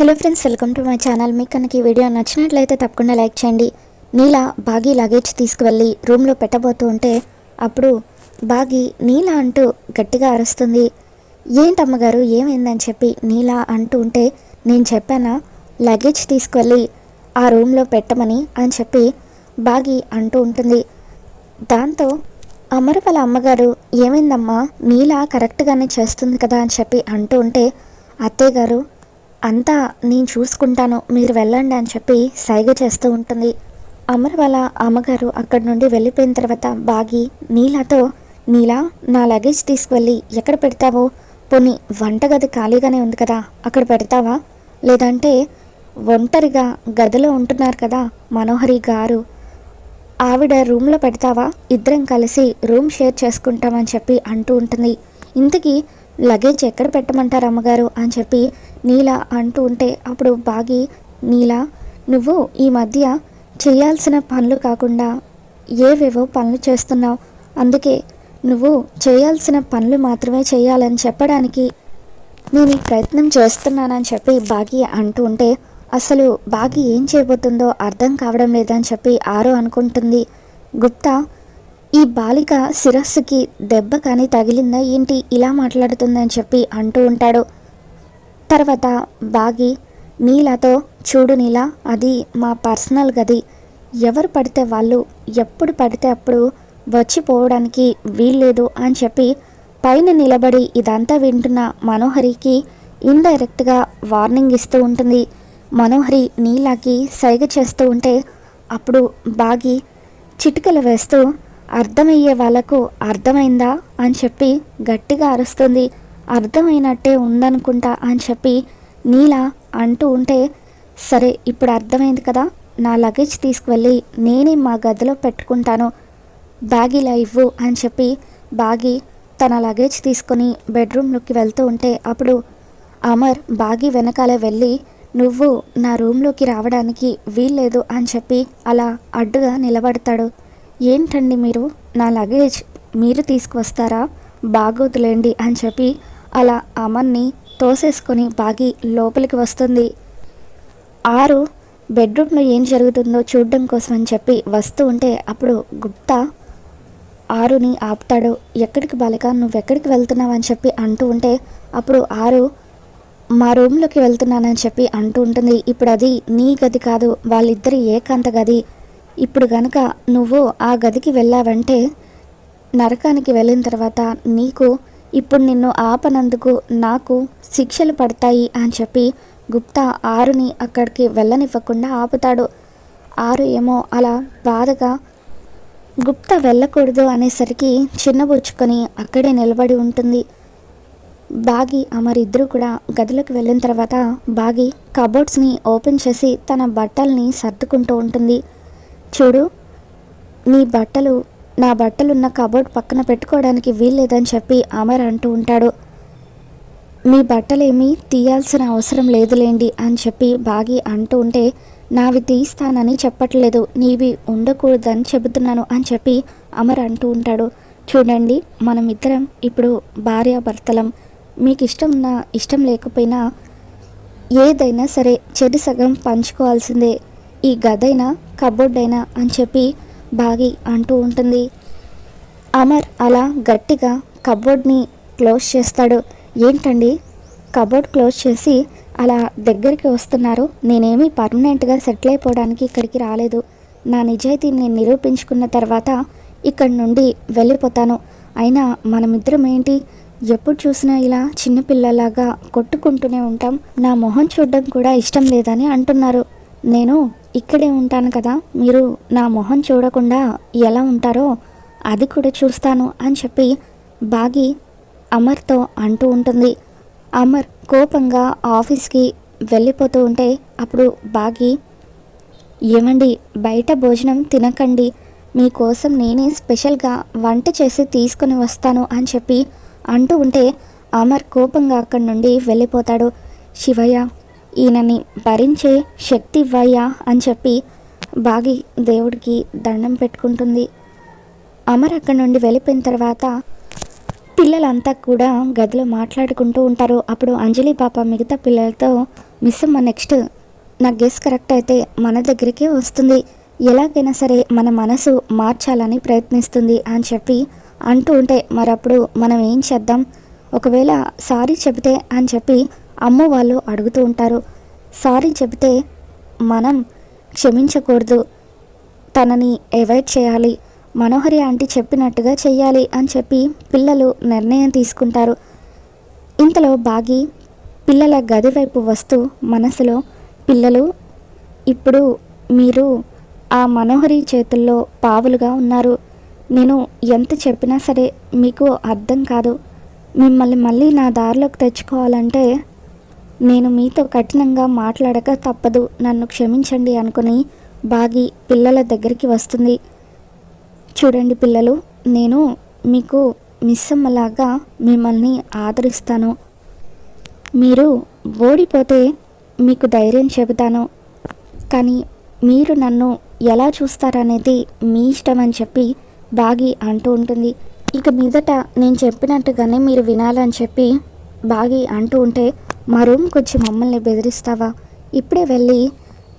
Hello friends welcome to my channel. మీకు కనుక ఈ వీడియో నచ్చినట్లయితే తప్పకుండా లైక్ చేయండి. నీలా బాగి లగేజ్ తీసుకువెళ్ళి రూమ్లో పెట్టబోతూ ఉంటే అప్పుడు బాగి నీలా అంటూ గట్టిగా అరుస్తుంది. ఏంటమ్మగారు ఏమైందని చెప్పి నీలా అంటూ ఉంటే నేను చెప్పానా? లగేజ్ తీసుకువెళ్ళి ఆ రూమ్లో పెట్టమని అని చెప్పి బాగి అంటూ ఉంటుంది. దాంతో అమరపల అమ్మగారు ఏమైందమ్మా? నీలా కరెక్ట్గానే చేస్తుంది కదా అని చెప్పి అంటూ ఉంటే అత్తయ్య గారు అంతా నేను చూసుకుంటాను మీరు వెళ్ళండి అని చెప్పి సైగ చేస్తూ ఉంటుంది. అమర్ వాళ్ళ అమ్మగారు అక్కడి నుండి వెళ్ళిపోయిన తర్వాత బాగి నీలాతో నీలా నా లగేజ్ తీసుకువెళ్ళి ఎక్కడ పెడతావో? పోనీ వంటగది ఖాళీగానే ఉంది కదా అక్కడ పెడతావా? లేదంటే ఒంటరిగా గదిలో ఉంటున్నారు కదా మనోహరి గారు ఆవిడ రూమ్లో పెడతావా? ఇద్దరం కలిసి రూమ్ షేర్ చేసుకుంటామని చెప్పి అంటూ ఉంటుంది. ఇంతకీ లగేజ్ ఎక్కడ పెట్టమంటారు అమ్మగారు? అని చెప్పి నీలా అంటూ ఉంటే అప్పుడు బాగి నీలా నువ్వు ఈ మధ్య చేయాల్సిన పనులు కాకుండా ఏవేవో పనులు చేస్తున్నావు. అందుకే నువ్వు చేయాల్సిన పనులు మాత్రమే చేయాలని చెప్పడానికి నేను ఈ ప్రయత్నం చేస్తున్నానని చెప్పి బాగి అంటూ ఉంటే అసలు బాగి ఏం చేయబోతుందో అర్థం కావడం లేదని చెప్పి ఆరో అనుకుంటుంది. గుప్తా ఈ బాలిక శిరస్సుకి దెబ్బ కానీ తగిలిందా ఏంటి? ఇలా మాట్లాడుతుందని చెప్పి అంటూ ఉంటాడు. తర్వాత బాగి నీలాతో చూడు నీలా అది మా పర్సనల్ గది. ఎవరు పడితే వాళ్ళు ఎప్పుడు పడితే అప్పుడు వచ్చిపోవడానికి వీల్లేదు అని చెప్పి పైన నిలబడి ఇదంతా వింటున్న మనోహరికి ఇండైరెక్ట్గా వార్నింగ్ ఇస్తూ ఉంటుంది. మనోహరి నీలాకి సైగ చేస్తూ ఉంటే అప్పుడు బాగి చిటికలు వేస్తూ అర్థమయ్యే వాళ్ళకు అర్థమైందా అని చెప్పి గట్టిగా అరుస్తుంది. అర్థమైనట్టే ఉందనుకుంటా అని చెప్పి నీలా అంటూ ఉంటే సరే ఇప్పుడు అర్థమైంది కదా నా లగేజ్ తీసుకువెళ్ళి నేనే మా గదిలో పెట్టుకుంటాను. బ్యాగ్ ఇలా ఇవ్వు అని చెప్పి బాగి తన లగేజ్ తీసుకొని బెడ్రూమ్లోకి వెళ్తూ ఉంటే అప్పుడు అమర్ బాగి వెనకాల వెళ్ళి నువ్వు నా రూమ్లోకి రావడానికి వీల్లేదు అని చెప్పి అలా అడ్డుగా నిలబడతాడు. ఏంటండి మీరు? నా లగేజ్ మీరు తీసుకువస్తారా? బాగోదులేండి అని చెప్పి అలా అమన్ని తోసేసుకొని బాగి లోపలికి వస్తుంది. ఆరు బెడ్రూమ్లో ఏం జరుగుతుందో చూడడం కోసం అని చెప్పి వస్తూ ఉంటే అప్పుడు గుప్తా ఆరుని ఆపుతాడు. ఎక్కడికి బాలిక నువ్వెక్కడికి వెళ్తున్నావు అని చెప్పి అంటూ ఉంటే అప్పుడు ఆరు మా రూమ్లోకి వెళ్తున్నానని చెప్పి అంటూ ఉంటుంది. ఇప్పుడు అది నీ గది కాదు వాళ్ళిద్దరి ఏకాంత గది. ఇప్పుడు గనక నువ్వు ఆ గదికి వెళ్ళావంటే నరకానికి వెళ్ళిన తర్వాత నీకు ఇప్పుడు నిన్ను ఆపనందుకు నాకు శిక్షలు పడతాయి అని చెప్పి గుప్తా ఆరుని అక్కడికి వెళ్ళనివ్వకుండా ఆపుతాడు. ఆరు ఏమో అలా బాధగా గుప్తా వెళ్ళకూడదు అనేసరికి చిన్నబుచ్చుకొని అక్కడే నిలబడి ఉంటుంది. బాగి అమరిద్దరూ కూడా గదిలోకి వెళ్ళిన తర్వాత బాగి కబోర్డ్స్ని ఓపెన్ చేసి తన బట్టల్ని సర్దుకుంటూ ఉంటుంది. చూడు నీ బట్టలు నా బట్టలున్న కబోర్డ్ పక్కన పెట్టుకోవడానికి వీల్లేదని చెప్పి అమర్ అంటూ ఉంటాడు. మీ బట్టలేమీ తీయాల్సిన అవసరం లేదులేండి అని చెప్పి బాగి అంటూ ఉంటే నావి తీస్తానని చెప్పట్లేదు నీవి ఉండకూడదని చెబుతున్నాను అని చెప్పి అమర్ అంటూ ఉంటాడు. చూడండి మనమిద్దరం ఇప్పుడు భార్యాభర్తలం. మీకు ఇష్టం ఉన్నా ఇష్టం లేకపోయినా ఏదైనా సరే చెడు సగం పంచుకోవాల్సిందే. ఈ గదైనా కబోర్డ్ అయినా అని చెప్పి బాగి అంటూ ఉంటుంది. అమర్ అలా గట్టిగా కబోర్డ్ని క్లోజ్ చేస్తాడు. ఏంటండి? కబోర్డ్ క్లోజ్ చేసి అలా దగ్గరికి వస్తున్నారు. నేనేమి పర్మనెంట్గా సెటిల్ అయిపోవడానికి ఇక్కడికి రాలేదు. నా నిజాయితీని నేను నిరూపించుకున్న తర్వాత ఇక్కడి నుండి వెళ్ళిపోతాను. అయినా మనమిద్దరం ఏంటి? ఎప్పుడు చూసినా ఇలా చిన్నపిల్లలాగా కొట్టుకుంటూనే ఉంటాం. నా మొహం చూడడం కూడా ఇష్టం లేదని అంటున్నారు. నేను ఇక్కడే ఉంటాను కదా. మీరు నా మొహం చూడకుండా ఎలా ఉంటారో అది కూడా చూస్తాను అని చెప్పి బాగి అమర్తో అంటూ ఉంటుంది. అమర్ కోపంగా ఆఫీస్కి వెళ్ళిపోతూ ఉంటే అప్పుడు బాగి ఏమండి బయట భోజనం తినకండి. మీకోసం నేనే స్పెషల్గా వంట చేసి తీసుకుని వస్తాను అని చెప్పి అంటూ ఉంటే అమర్ కోపంగా అక్కడి నుండి వెళ్ళిపోతాడు. శివయ్య ఈయనని భరించే శక్తి ఇవ్వయ్యా అని చెప్పి బాగి దేవుడికి దండం పెట్టుకుంటుంది. అమర్ అక్కడి నుండి వెళ్ళిపోయిన తర్వాత పిల్లలంతా కూడా గదిలో మాట్లాడుకుంటూ ఉంటారు. అప్పుడు అంజలి పాప మిగతా పిల్లలతో మిస్సమ్మ నెక్స్ట్ నా గెస్ కరెక్ట్ అయితే మన దగ్గరికే వస్తుంది. ఎలాగైనా సరే మన మనసు మార్చాలని ప్రయత్నిస్తుంది అని చెప్పి అంటూ ఉంటే మరప్పుడు మనం ఏం చేద్దాం? ఒకవేళ సారీ చెబితే అని చెప్పి అమ్మ వాళ్ళు అడుగుతూ ఉంటారు. సారీ చెబితే మనం క్షమించకూడదు. తనని అవాయిడ్ చేయాలి. మనోహరి ఆంటీ చెప్పినట్టుగా చెయ్యాలి అని చెప్పి పిల్లలు నిర్ణయం తీసుకుంటారు. ఇంతలో బాగి పిల్లల గది వైపు వస్తూ మనసులో పిల్లలు ఇప్పుడు మీరు ఆ మనోహరి చేతుల్లో పావులుగా ఉన్నారు. నేను ఎంత చెప్పినా సరే మీకు అర్థం కాదు. మిమ్మల్ని మళ్ళీ నా దారిలోకి తెచ్చుకోవాలంటే నేను మీతో కఠినంగా మాట్లాడక తప్పదు. నన్ను క్షమించండి అనుకుని బాగి పిల్లల దగ్గరికి వస్తుంది. చూడండి పిల్లలు నేను మీకు మిస్సమ్మలాగా మిమ్మల్ని ఆదరిస్తాను. మీరు ఓడిపోతే మీకు ధైర్యం చెబుతాను. కానీ మీరు నన్ను ఎలా చూస్తారనేది మీ ఇష్టం అని చెప్పి బాగి అంటూ ఉంటుంది. ఇక మీదట నేను చెప్పినట్టుగానే మీరు వినాలని చెప్పి బాగి అంటూ ఉంటే మా రూమ్కి వచ్చి మమ్మల్ని బెదిరిస్తావా? ఇప్పుడే వెళ్ళి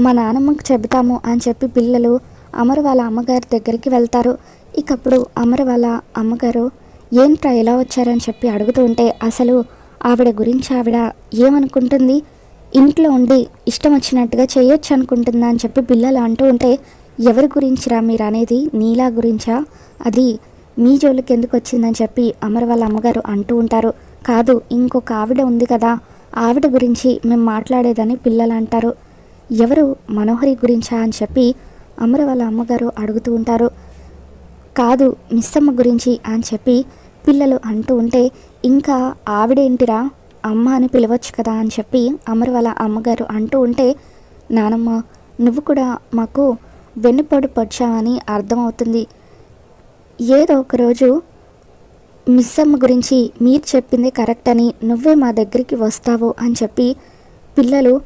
మా నానమ్మకు చెబుతాము అని చెప్పి పిల్లలు అమర్ వాళ్ళ అమ్మగారి దగ్గరికి వెళ్తారు. ఇకప్పుడు అమర్ వాళ్ళ అమ్మగారు ఏంట్రా ఎలా వచ్చారని చెప్పి అడుగుతూ ఉంటే అసలు ఆవిడ గురించి ఆవిడ ఏమనుకుంటుంది? ఇంట్లో ఉండి ఇష్టం వచ్చినట్టుగా చేయొచ్చు అనుకుంటుందా? అని చెప్పి పిల్లలు అంటూ ఉంటే ఎవరి గురించిరా మీరు అనేది? నీలా గురించా? అది మీ జోలికి ఎందుకు వచ్చిందని చెప్పి అమర్ వాళ్ళ అమ్మగారు అంటూ ఉంటారు. కాదు ఇంకొక ఆవిడ ఉంది కదా ఆవిడ గురించి మేము మాట్లాడేదని పిల్లలు అంటారు ఎవరు మనోహరి గురించా అని చెప్పి అమర వాళ్ళ అమ్మగారు అడుగుతూ ఉంటారు. కాదు మిస్సమ్మ గురించి అని చెప్పి పిల్లలు అంటూ ఉంటే ఇంకా ఆవిడేంటిరా? అమ్మ అని పిలవచ్చు కదా అని చెప్పి అమర వాళ్ళ అమ్మగారు అంటూ ఉంటే నానమ్మ నువ్వు కూడా మాకు వెన్నుపోటు పొడిచావని అర్థమవుతుంది. ఏదో ఒకరోజు మిస్ అమ్మ గురించి మీరు చెప్పింది కరెక్ట్ అని నువ్వే మా దగ్గరికి వస్తావు అని చెప్పి పిల్లలు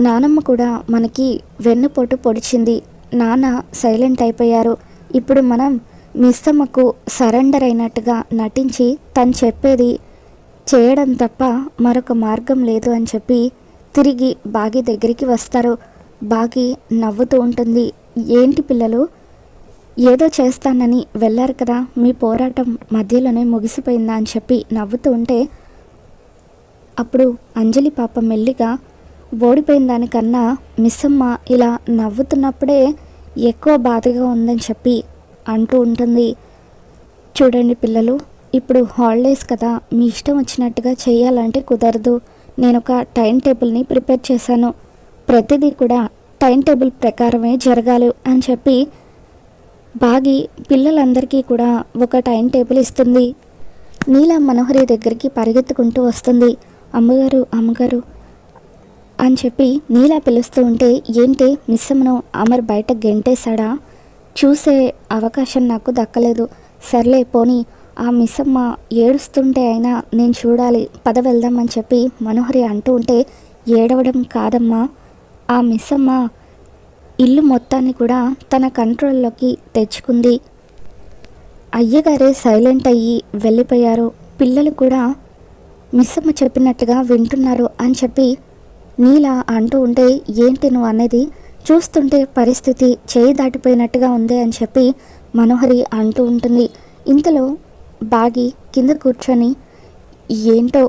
నానమ్మ కూడా మనకి వెన్నుపోటు పొడిచింది. నాన్న సైలెంట్ అయిపోయారు. ఇప్పుడు మనం మిస్సమ్మకు సరెండర్ అయినట్టుగా నటించి తను చెప్పేది చేయడం తప్ప మరొక మార్గం లేదు అని చెప్పి తిరిగి బాగి దగ్గరికి వస్తారు. బాగి నవ్వుతూ ఉంటుంది. ఏంటి పిల్లలు? ఏదో చేస్తానని వెళ్ళారు కదా మీ పోరాటం మధ్యలోనే ముగిసిపోయిందా అని చెప్పి నవ్వుతూ ఉంటే అప్పుడు అంజలి పాప మెల్లిగా ఓడిపోయిన దానికన్నా మిస్సమ్మ ఇలా నవ్వుతున్నప్పుడే ఎక్కువ బాధగా ఉందని చెప్పి అంటూ ఉంటుంది. చూడండి పిల్లలు ఇప్పుడు హాలిడేస్ కదా మీ ఇష్టం వచ్చినట్టుగా చేయాలంటే కుదరదు. నేను ఒక టైం టేబుల్ని ప్రిపేర్ చేశాను. ప్రతిదీ కూడా టైం టేబుల్ ప్రకారమే జరగాలి అని చెప్పి బాగి పిల్లలందరికీ కూడా ఒక టైం టేబుల్ ఇస్తుంది. నీల మనోహరి దగ్గరికి పరిగెత్తుకుంటూ వస్తుంది. అమ్మగారు అమ్మగారు అని చెప్పి నీలా పిలుస్తూ ఉంటే ఏంటి మిస్సమ్మను అమర్ బయట గెంటేశాడా? చూసే అవకాశం నాకు దక్కలేదు. సర్లే పోనీ ఆ మిస్సమ్మ ఏడుస్తుంటే అయినా నేను చూడాలి పద వెళ్దామని చెప్పి మనోహరి అంటూ ఉంటే ఏడవడం కాదమ్మా. ఆ మిస్సమ్మ ఇల్లు మొత్తాన్ని కూడా తన కంట్రోల్లోకి తెచ్చుకుంది. అయ్యగారే సైలెంట్ అయ్యి వెళ్ళిపోయారు. పిల్లలు కూడా మిస్సమ్మ చెప్పినట్టుగా వింటున్నారు అని చెప్పి నీల అంటూ ఉంటే ఏంటి నువ్వు అనేది? చూస్తుంటే పరిస్థితి చేయి దాటిపోయినట్టుగా ఉంది అని చెప్పి మనోహరి అంటూ ఉంటుంది. ఇంతలో బాగి కింద కూర్చొని ఏంటో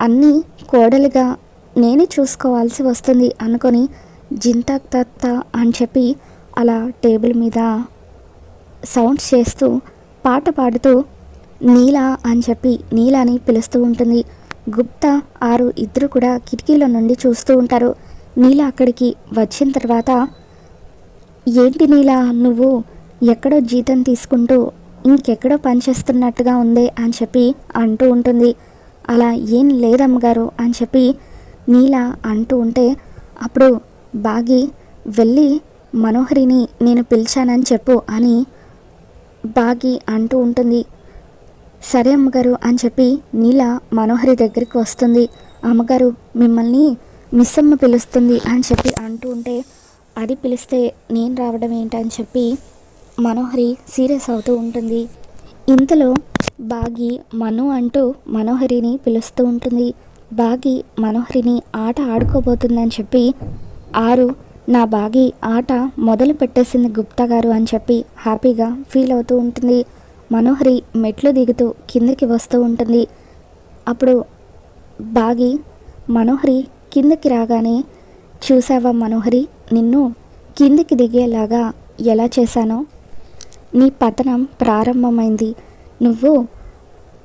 అన్నీ కోడలుగా నేనే చూసుకోవాల్సి వస్తుంది అనుకొని జింతాక్ తత్త అని చెప్పి అలా టేబుల్ మీద సౌండ్స్ చేస్తూ పాట పాడుతూ నీలా అని చెప్పి నీలాని పిలుస్తూ ఉంటుంది. గుప్తా ఆరు ఇద్దరు కూడా కిటికీలో నుండి చూస్తూ ఉంటారు. నీల అక్కడికి వచ్చిన తర్వాత ఏంటి నీలా నువ్వు ఎక్కడో జీతం తీసుకుంటూ ఇంకెక్కడో పనిచేస్తున్నట్టుగా ఉంది అని చెప్పి అంటూ ఉంటుంది. అలా ఏం లేదమ్మగారు అని చెప్పి నీల అంటూ ఉంటే అప్పుడు బాగి వెళ్ళి మనోహరిని నేను పిలిచానని చెప్పు అని బాగి అంటూ ఉంటుంది. సరే అమ్మగారు అని చెప్పి నీల మనోహరి దగ్గరికి వస్తుంది. అమ్మగారు మిమ్మల్ని మిస్సమ్మ పిలుస్తుంది అని చెప్పి అంటూ ఉంటే అది పిలిస్తే నేను రావడం ఏంటని చెప్పి మనోహరి సీరియస్ అవుతూ ఉంటుంది. ఇంతలో బాగి మను అంటూ మనోహరిని పిలుస్తూ ఉంటుంది. బాగి మనోహరిని ఆట ఆడుకోబోతుందని చెప్పి ఆరు నా బాగి ఆట మొదలు పెట్టేసింది గుప్తా గారు అని చెప్పి హ్యాపీగా ఫీల్ అవుతూ ఉంటుంది. మనోహరి మెట్లు దిగుతూ కిందకి వస్తూ ఉంటుంది. అప్పుడు బాగి మనోహరి కిందకి రాగానే చూసావా మనోహరి నిన్ను కిందికి దిగేలాగా ఎలా చేశానో? నీ పతనం ప్రారంభమైంది. నువ్వు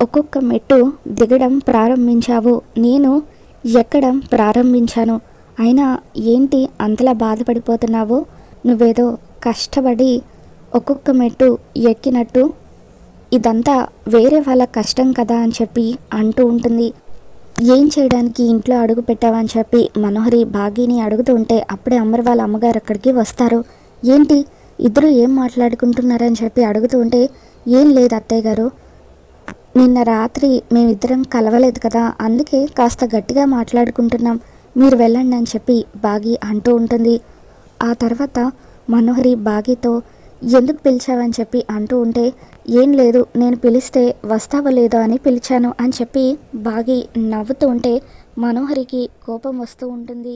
ఒక్కొక్క మెట్టు దిగడం ప్రారంభించావు. నేను ఎక్కడం ప్రారంభించాను. అయినా ఏంటి అంతలా బాధపడిపోతున్నావు? నువ్వేదో కష్టపడి ఒక్కొక్క మెట్టు ఎక్కినట్టు ఇదంతా వేరే వాళ్ళ కష్టం కదా అని చెప్పి అంటూ ఉంటుంది. ఏం చేయడానికి ఇంట్లో అడుగు పెట్టావని చెప్పి మనోహరి భాగీని అడుగుతూ ఉంటే అప్పుడే అమ్మర్ వాళ్ళ అమ్మగారు అక్కడికి వస్తారు. ఏంటి? ఇద్దరు ఏం మాట్లాడుకుంటున్నారని చెప్పి అడుగుతూ ఉంటే ఏం లేదు అత్తయ్య గారు. నిన్న రాత్రి మేమిద్దరం కలవలేదు కదా అందుకే కాస్త గట్టిగా మాట్లాడుకుంటున్నాం. మీరు వెళ్ళండి అని చెప్పి బాగి అంటూ ఉంటుంది. ఆ తర్వాత మనోహరి బాగితో ఎందుకు పిలిచావని చెప్పి అంటూ ఉంటే ఏం లేదు నేను పిలిస్తే వస్తావో లేదో అని పిలిచాను అని చెప్పి బాగి నవ్వుతూ ఉంటే మనోహరికి కోపం వస్తూ ఉంటుంది.